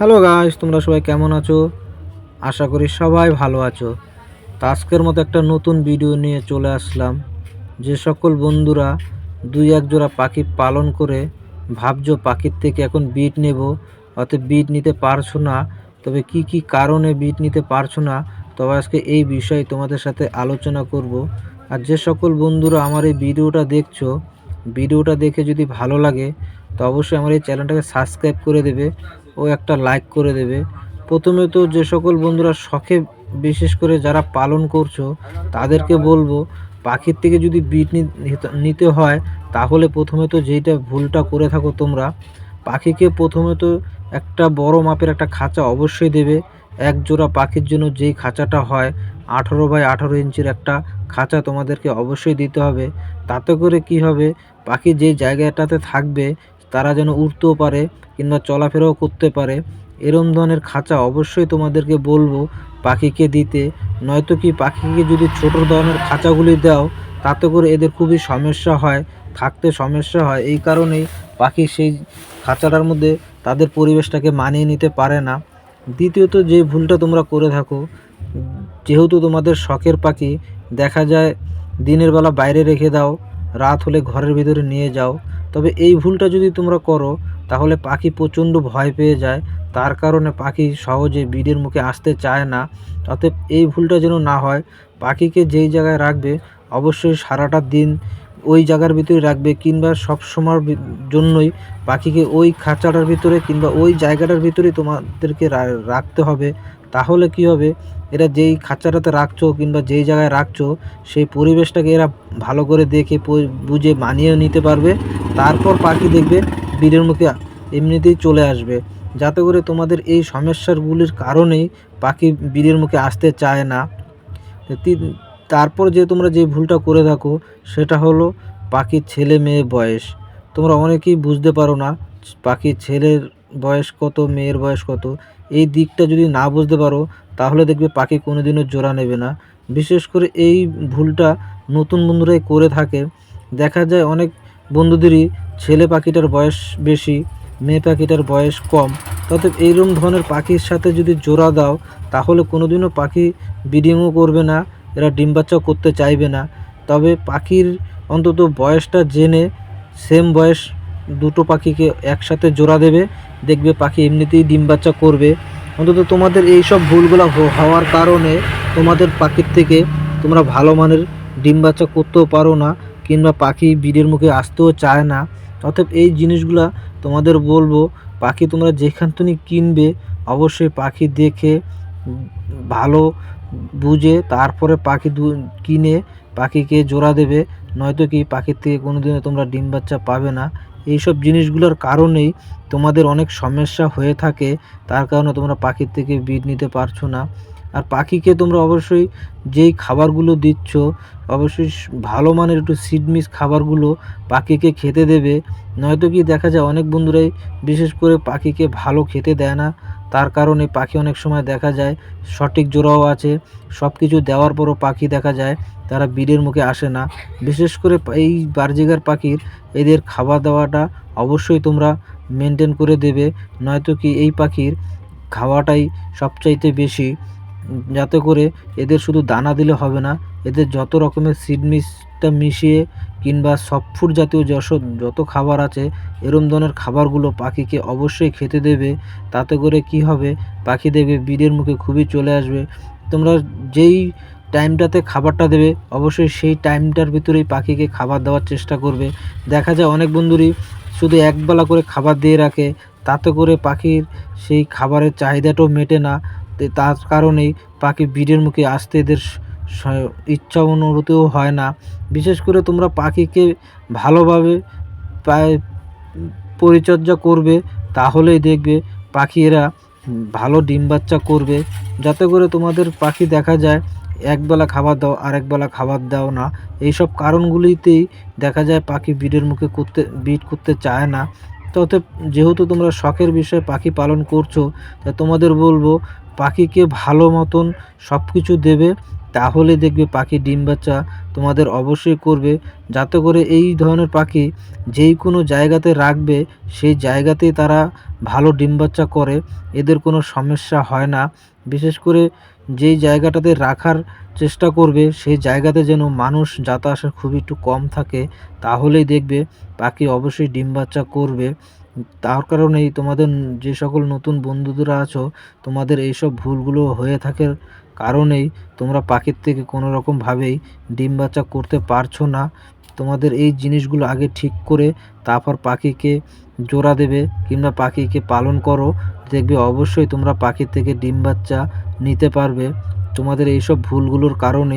Hello guys, তোমরা সবাই কেমন আছো? আশা করি সবাই ভালো আছো। তো আজকের মতো একটা নতুন ভিডিও নিয়ে চলে আসলাম। যে সকল বন্ধুরা দুই এক জোড়া পাখি পালন করে ভাবছ পাখির থেকে এখন বিট নেব, অতএব বিট নিতে পারছ না, তবে কি কি কারণে বিট নিতে পারছ না, তবে আজকে এই বিষয়ে তোমাদের সাথে আলোচনা করব। আর যে সকল বন্ধুরা আমার এই ভিডিওটা দেখছ ভিডিওটা দেখে যদি ভালো লাগে, তো অবশ্যই আমার এই চ্যানেলটাকে সাবস্ক্রাইব করে দেবে। ও একটা লাইক করে দেবে। প্রথমে তো যে সকল বন্ধুরা শখে বিশেষ করে যারা পালন করছ, তাদেরকে বলব, পাখির থেকে যদি বিট নিতে- হয়, তাহলে প্রথমে তো যেইটা ভুলটা করে থাকো তোমরা, পাখিকে প্রথমে তো একটা বড় মাপের একটা খাঁচা অবশ্যই দেবে। এক জোড়া পাখির জন্য যেই খাঁচাটা হয়, আঠারো বাই আঠারো ইঞ্চির একটা খাঁচা তোমাদেরকে অবশ্যই দিতে হবে। তাতে করে কি হবে, পাখি যেই জায়গাটাতে থাকবে তারা যেন উড়তেও পারে কিংবা চলাফেরাও করতে পারে, এরম ধরনের খাঁচা অবশ্যই তোমাদেরকে বলব পাখিকে দিতে। নয়তো কি পাখিকে যদি ছোট ধরনের খাঁচাগুলি দাও, তাতে করে এদের খুবই সমস্যা হয়, থাকতে সমস্যা হয়। এই কারণেই পাখি সেই খাঁচাটার মধ্যে তাদের পরিবেশটাকে মানিয়ে নিতে পারে না। দ্বিতীয়ত, যে ভুলটা তোমরা করে থাকো, যেহেতু তোমাদের শখের পাখি, দেখা যায় দিনের বেলা বাইরে রেখে দাও, রাত হলে ঘরের ভিতরে নিয়ে যাও। তবে এই ভুলটা যদি তোমরা করো, তাহলে পাখি প্রচণ্ড ভয় পেয়ে যায়। তার কারণে পাখি সহজে বিড়ের মুখে আসতে চায় না। অতএব এই ভুলটা যেন না হয়, পাখিকে যেই জায়গায় রাখবে, অবশ্যই সারাটা দিন ওই জায়গার ভিতরে রাখবে কিংবা সব সময়ের জন্যই পাখিকে ওই খাঁচাটার ভিতরে কিংবা ওই জায়গাটার ভিতরে তোমাদেরকে রাখতে হবে। তাহলে কি হবে? এরা যেই খাঁচাটাতে রাখছো কিংবা যেই জায়গায় রাখছো, সেই পরিবেশটাকে এরা ভালো করে দেখে বুঝে, মানিয়ে নিতে পারবে। তারপর পাখি দেখবে বীরের মুখে এমনিতেই চলে আসবে। যাতে করে তোমাদের এই সমস্যাগুলির কারণেই পাখি বীরের মুখে আসতে চায় না। তারপর যে তোমরা যে ভুলটা করে থাকো, সেটা হলো পাখির ছেলে মেয়ে বয়স। তোমরা অনেকেই বুঝতে পারো না পাখির ছেলের বয়স কত, মেয়ের বয়স কত। এই দিকটা যদি না বুঝতে পারো, তাহলে দেখবে পাখি কোনোদিনও জোড়া নেবে না। বিশেষ করে এই ভুলটা নতুন বন্ধুরাই করে থাকে। দেখা যায় অনেক বন্ধুদেরই ছেলে পাখিটার বয়স বেশি, মেয়ে পাখিটার বয়স কম। অতএব এইরকম ধরনের পাখির সাথে যদি জোড়া দাও, তাহলে কোনোদিনও পাখি ব্রিডিংও করবে না, এরা ডিম বাচ্চাও করতে চাইবে না। তবে পাখির অন্তত বয়সটা জেনে সেম বয়স দুটো পাখিকে একসাথে জোড়া দেবে, দেখবে পাখি এমনিতেই ডিম বাচ্চা করবে। অন্তত তোমাদের এই সব ভুলগুলো হওয়ার কারণে তোমাদের পাখির থেকে তোমরা ভালো মানের ডিম বাচ্চা করতেও পারো না। কিংবা পাখি বিড়ের মুখে আসতেও চায় না। অতএব এই জিনিসগুলা তোমাদের বলব, পাখি তোমরা যেখান থেকে কিনবে, অবশ্যই পাখি দেখে, ভালো বুঝে, তারপরে পাখি কিনে পাখিকে জোড়া দেবে। নয়তো কি পাখির থেকে কোনোদিনও তোমরা ডিম বাচ্চা পাবে না। এইসব জিনিসগুলোর কারণেই তোমাদের অনেক সমস্যা হয়ে থাকে, তার কারণে তোমরা পাখির থেকে বিট নিতে পারছ না। আর পাখিকে তোমরা অবশ্যই যেই খাবারগুলো দিচ্ছ, অবশ্যই ভালো মানের একটু সিডমিস খাবারগুলো পাখিকে খেতে দেবে। নয়তো কি দেখা যায় অনেক বন্ধুরাই বিশেষ করে পাখিকে ভালো খেতে দেয় না। তার কারণে পাখি অনেক সময় দেখা যায় সঠিক জোড়াও আছে সব কিছু দেওয়ার পরও পাখি দেখা যায়, তারা বিড়ের মুখে আসে না। বিশেষ করে এই বারজিগার পাখির এদের খাওয়া দাওয়াটা অবশ্যই তোমরা মেনটেন করে দেবে। নয়তো কি এই পাখির খাওয়াটাই সবচাইতে বেশি। যাতে করে এদের শুধু দানা দিলে হবে না, এদের যত রকমের সিড মিক্সটা মিশিয়ে কিংবা সফট জাতীয় যশ যত খাবার আছে, এরম ধরনের খাবারগুলো পাখিকে অবশ্যই খেতে দেবে। তাতে করে কি হবে? পাখি দেখবে বিড়ের মুখে খুবই চলে আসবে। তোমরা যেই টাইমটাতে খাবারটা দেবে, অবশ্যই সেই টাইমটার ভিতরেই পাখিকে খাবার দেওয়ার চেষ্টা করবে। দেখা যায় অনেক বন্ধুরই শুধু একবেলা করে খাবার দিয়ে রাখে, তাতে করে পাখির সেই খাবারের চাহিদাটাও মেটে না। তার কারণেই পাখি বিড়ের মুখে আসতে এদের ইচ্ছা অনুরূপও হয় না। বিশেষ করে তোমরা পাখিকে ভালোভাবে পরিচর্যা করবে, তাহলেই দেখবে পাখি এরা ভালো ডিম বাচ্চা করবে। যাতে করে তোমাদের পাখি দেখা যায় একবেলা খাবার দাও আর একবেলা খাবার দাও না। এইসব কারণগুলিতেই দেখা যায় পাখি বিড়ের মুখে করতে বিট করতে চায় না। তো যেহেতু তোমরা শখের বিষয়ে পাখি পালন করছ, তা তোমাদের বলব পাখিকে ভালো মতন সব কিছু দেবে, তাহলে দেখবে পাখি ডিম বাচ্চা তোমাদের অবশ্যই করবে। যাতে করে এই ধরনের পাখি যেই কোনো জায়গাতে রাখবে, সেই জায়গাতেই তারা ভালো ডিম বাচ্চা করে, এদের কোনো সমস্যা হয় না। বিশেষ করে যেই জায়গাটাতে রাখার চেষ্টা করবে, সেই জায়গাতে যেন মানুষ যাতায়াত খুব একটু কম থাকে, তাহলেই দেখবে পাখি অবশ্যই ডিম বাচ্চা করবে। তার কারণেই তোমাদের যে সকল নতুন বন্ধুরা আছো, তোমাদের এইসব ভুলগুলো হয়ে থাকার কারণেই তোমরা পাখির থেকে কোনো রকমভাবেই ডিম বাচ্চা করতে পারছ না। তোমাদের এই জিনিসগুলো আগে ঠিক করে তারপর পাখিকে জোড়া দেবে কিংবা পাখিকে পালন করো। দেখবে অবশ্যই তোমরা পাখির থেকে ডিম বাচ্চা নিতে পারবে। তোমাদের এইসব ভুলগুলোর কারণে